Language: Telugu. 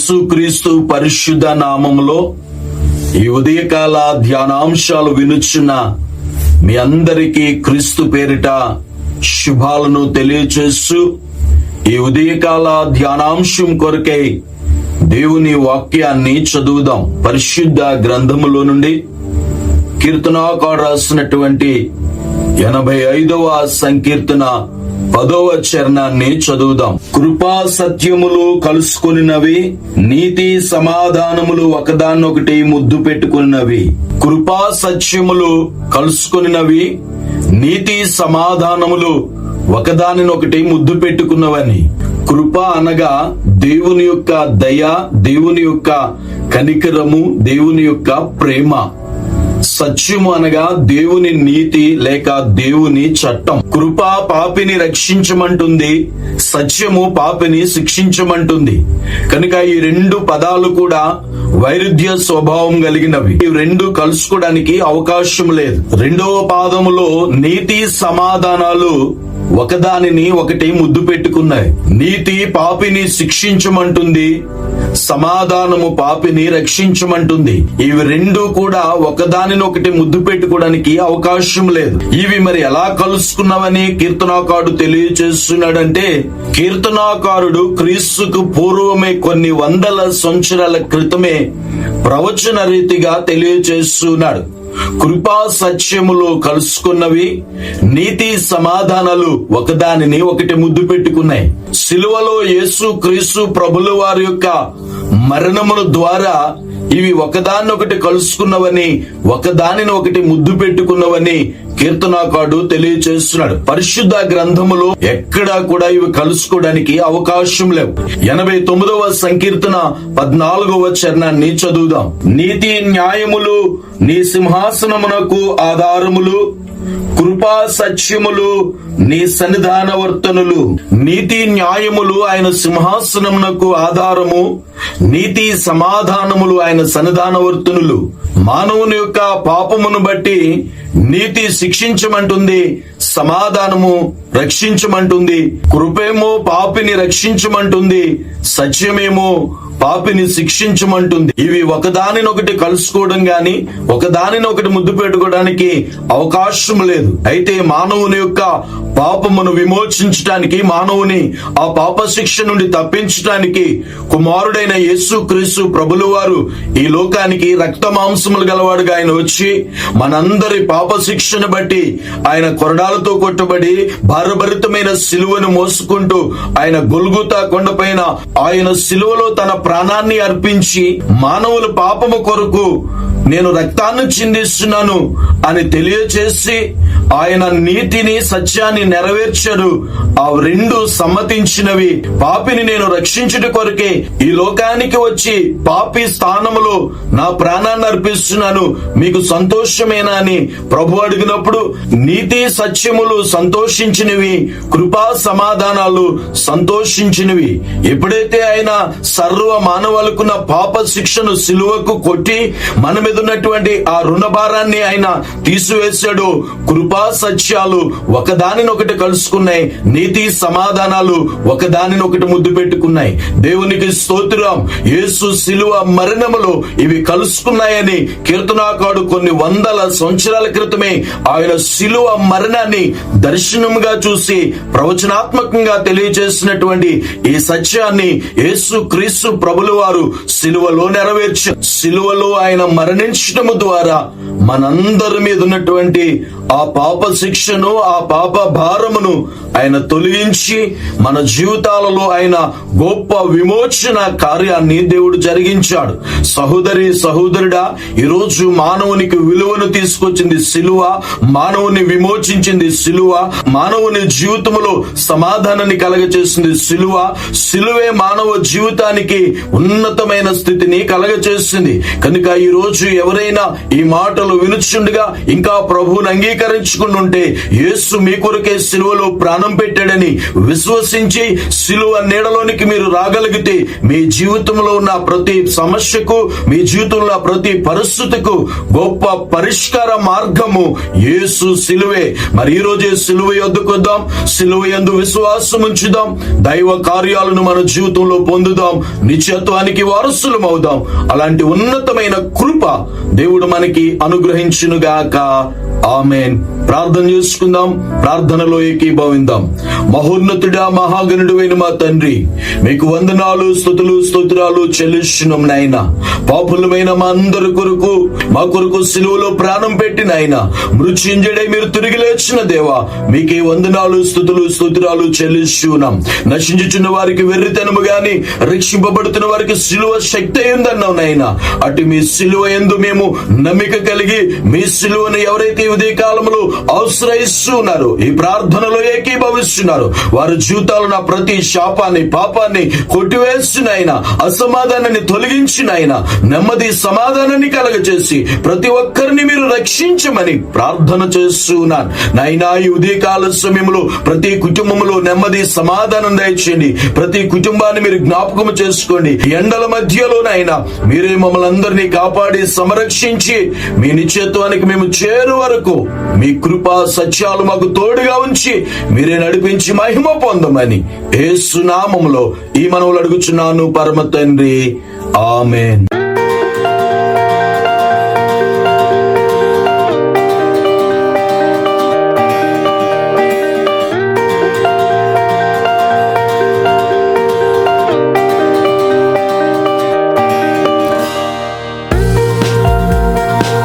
యేసుక్రీస్తు పరిశుద్ధ నామములో ఈ ఉదయకాల ధ్యానాంశాలు వినుచున్న మీ అందరికీ క్రీస్తు పేరిట శుభాలను తెలియచేస్తూ ఈ ఉదయకాల ధ్యానాంశం కొరకై దేవుని వాక్యాన్ని చదువుదాం. పరిశుద్ధ గ్రంథములో నుండి కీర్తనాకారు రాసినటువంటి ఎనభై ఐదవ సంకీర్తన పదవ చరణాన్ని చదువుదాం. కృపా సత్యములు కలుసుకొనినవి నీతి సమాధానములు ఒకదాన్నొకటి ముద్దు పెట్టుకున్నవి. కృపా సత్యములు కలుసుకునినవి నీతి సమాధానములు ఒకదానినొకటి ముద్దు పెట్టుకున్నవని. కృప అనగా దేవుని యొక్క దయ దేవుని యొక్క కనికరము దేవుని యొక్క ప్రేమ. సత్యము అనగా దేవుని నీతి లేక దేవుని చట్టం. కృప పాపిని రక్షించమంటుంది సత్యము పాపిని శిక్షించమంటుంది. కనుక ఈ రెండు పదాలు కూడా వైరుధ్య స్వభావం కలిగినవి. ఈ రెండు కలుసుకోవడానికి అవకాశం లేదు. రెండవ పాదములో నీతి సమాధానాలు ఒకదానిని ఒకటి ముద్దు పెట్టుకున్నాయి. నీతి పాపిని శిక్షించమంటుంది సమాధానము పాపిని రక్షించమంటుంది. ఇవి రెండు కూడా ఒకదానినొకటి ముద్దు పెట్టుకోవడానికి అవకాశం లేదు. ఇవి మరి ఎలా కలుసుకున్నావని కీర్తనాకారుడు తెలియచేస్తున్నాడంటే కీర్తనాకారుడు క్రీస్తుకు పూర్వమే కొన్ని వందల సంవత్సరాల క్రితమే ప్రవచన రీతిగా తెలియచేస్తున్నాడు. కృపా సత్యములు కలుసుకున్నవి నీతి సమాధానాలు ఒకదానిని ఒకటి ముద్దు పెట్టుకున్నాయి. సిలువలో యేసు క్రీస్తు ప్రభుల వారి యొక్క మరణముల ద్వారా ఇవి ఒకదాన్నొకటి కలుసుకున్నవని ఒకదానిని ఒకటి ముద్దు పెట్టుకున్నవని కీర్తనాకాడు తెలియచేస్తున్నాడు. పరిశుద్ధ గ్రంథములో ఎక్కడా కూడా ఇవి కలుసుకోవడానికి అవకాశం లేవు. ఎనభై తొమ్మిదవ సంకీర్తన పద్నాలుగవ చరణాన్ని చదువుదాం. నీతి న్యాయములు నీ సింహాసనమునకు ఆధారములు కృపా సత్యములు నీ సన్నిధాన వర్తనులు. నీతి న్యాయములు ఆయన సింహాసనమునకు ఆధారము నీతి సమాధానములు ఆయన సన్నిధాన వర్తనులు. మానవుని యొక్క పాపమును బట్టి నీతి శిక్షించమంటుంది సమాధానము రక్షించమంటుంది కృపేమో పాపిని రక్షించమంటుంది సత్యమేమో పాపిని శిక్షించమంటుంది. ఇవి ఒకదానినొకటి కలుసుకోవడం గాని ఒకదానినొకటి ముద్దు పెట్టుకోవడానికి అవకాశం లేదు. అయితే మానవుని యొక్క పాపమును విమోచించడానికి మానవుని ఆ పాప శిక్ష నుండి తప్పించడానికి కుమారుడైన యేసు క్రీస్తు ప్రభులు వారు ఈ లోకానికి రక్త మాంసములు గలవాడుగా ఆయన వచ్చి మనందరి పాప శిక్షను బట్టి ఆయన కొరడాలతో కొట్టబడి భారభరితమైన సిలువను మోసుకుంటూ ఆయన గొల్గుతా కొండపైన ఆయన సిలువలో తన ప్రాణాన్ని అర్పించి మానవుల పాపము కొరకు నేను రక్తాన్ని చిందిస్తున్నాను అని తెలియచేసి ఆయన నీతిని సత్యాన్ని నెరవేర్చడు ఆ రెండు సమ్మతించినవి. పాపిని నేను రక్షించుట కొరకే ఈ లోకానికి వచ్చి పాపి స్థానములో నా ప్రాణాన్ని అర్పిస్తున్నాను. మీకు సంతోషమేనా అని ప్రభు అడిగినప్పుడు నీతి సత్యములు సంతోషించినవి కృపా సమాధానాలు సంతోషించినవి. ఎప్పుడైతే ఆయన సర్వ మానవాళకున్న పాప శిక్షను సిలువకు కొట్టి మన మీద ఉన్నటువంటి ఆ రుణభారాన్ని ఆయన తీసివేశాడు కృపా సత్యాలు ఒకదానినొకటి కలుసుకున్నాయి. నీతి సమాధానాలు ఒకదానినొకటి ముద్దు పెట్టుకున్నాయి. దేవునికి స్తోత్రం. యేసు శిలువ మరణములో ఇవి కలుసుకున్నాయని కీర్తనాకాడు కొన్ని వందల సంవత్సరాల క్రితమే ఆయన శిలువ మరణాన్ని దర్శనముగా చూసి ప్రవచనాత్మకంగా తెలియజేసినటువంటి ఈ సత్యాన్ని యేసు క్రీస్తు ప్రభులు వారు శిలువలో నెరవేర్చు శిలువలో ఆయన మరణించటము ద్వారా మనందరి మీద ఉన్నటువంటి ఆ పాప శిక్షను ఆ పాప భారమును ఆయన తొలగించి మన జీవితాలలో ఆయన గొప్ప విమోచన కార్యాన్ని దేవుడు జరిగించాడు. సహోదరి సహోదరుడా ఈరోజు మానవునికి విలువను తీసుకొచ్చింది సిలువ మానవుని విమోచించింది సిలువ మానవుని జీవితంలో సమాధానాన్ని కలగచేసింది సిలువ. సిలువే మానవ జీవితానికి ఉన్నతమైన స్థితిని కలగచేసింది. కనుక ఈ రోజు ఎవరైనా ఈ మాటలు వినుచుండగా ఇంకా ప్రభువుని అంగీకరి అంగీకరించుకుని ఉంటే యేసు మీ కొరకే సిలువలో ప్రాణం పెట్టాడని విశ్వసించి సిలువ నీడలోనికి మీరు రాగలిగితే మీ జీవితంలో ఉన్న ప్రతి సమస్యకు మీ జీవితంలో ప్రతి పరిస్థితికు గొప్ప పరిష్కార మార్గము యేసు సిలువే. మరి ఈ రోజే సిలువ యొద్దుకొద్దాం సిలువ ఎందు విశ్వాసం ఉంచుదాం దైవ కార్యాలను మన జీవితంలో పొందుదాం నిత్యత్వానికి వారసులం అవుదాం అలాంటి ఉన్నతమైన కృప దేవుడు మనకి అనుగ్రహించునుగాక. ఆమెన్. ఆమెన్. ప్రార్థన చేసుకుందాం. ప్రార్థనలో ఏకీభవిందాం. మహోన్నతుడా మహాగణుడువైన మా తండ్రి మీకు వందనాలు స్థుతులు స్తోత్రాలు చెల్లిస్తున్నాం నాయన. పాపులమైన మా అందరి కొరకు మా కొరకు సిలువలో ప్రాణం పెట్టిన ఆయన మృత్యుంజడే మీరు తిరిగి లేచిన దేవా మీకే వందనాలు స్థుతులు స్తోత్రాలు చెల్లిస్తున్నాం నశించుచున్న వారికి వెర్రితనము గాని రక్షింపబడుతున్న వారికి సిలువ శక్తి అయిందన్నావు నాయన. అటు మీ సిలువ ఎందు మేము నమ్మిక కలిగి మీ సిలువను ఎవరైతే ఈ ఉదయ ఆశ్రయిస్తున్నారు. ఈ ప్రార్థనలో ఏకీభవిస్తున్నారు. వారి జీవితాలు నా ప్రతి శాపాన్ని పాపాన్ని కొట్టివేస్తున్నాయన అసమాధానాన్ని తొలగించినాయన నెమ్మది సమాధానాన్ని కలగచేసి ప్రతి ఒక్కరిని మీరు రక్షించమని ప్రార్థన చేస్తున్నాను. నైనా ఈ ఉదయకాల సమయంలో ప్రతి కుటుంబంలో నెమ్మది సమాధానం దయచేయండి. ప్రతి కుటుంబాన్ని మీరు జ్ఞాపకం చేసుకోండి. ఎండల మధ్యలోనైనా మీరే మమ్మల్ని అందరినీ కాపాడి సంరక్షించి మీ నిత్యత్వానికి మేము చేరు వరకు మీ కృపా సత్యాలు మాకు తోడుగా ఉంచి మీరే నడిపించి మహిమ పొందమని ఏసునామములో ఈ మనవులు అడుగుచున్నాను పరమ తండ్రి. ఆమెన్.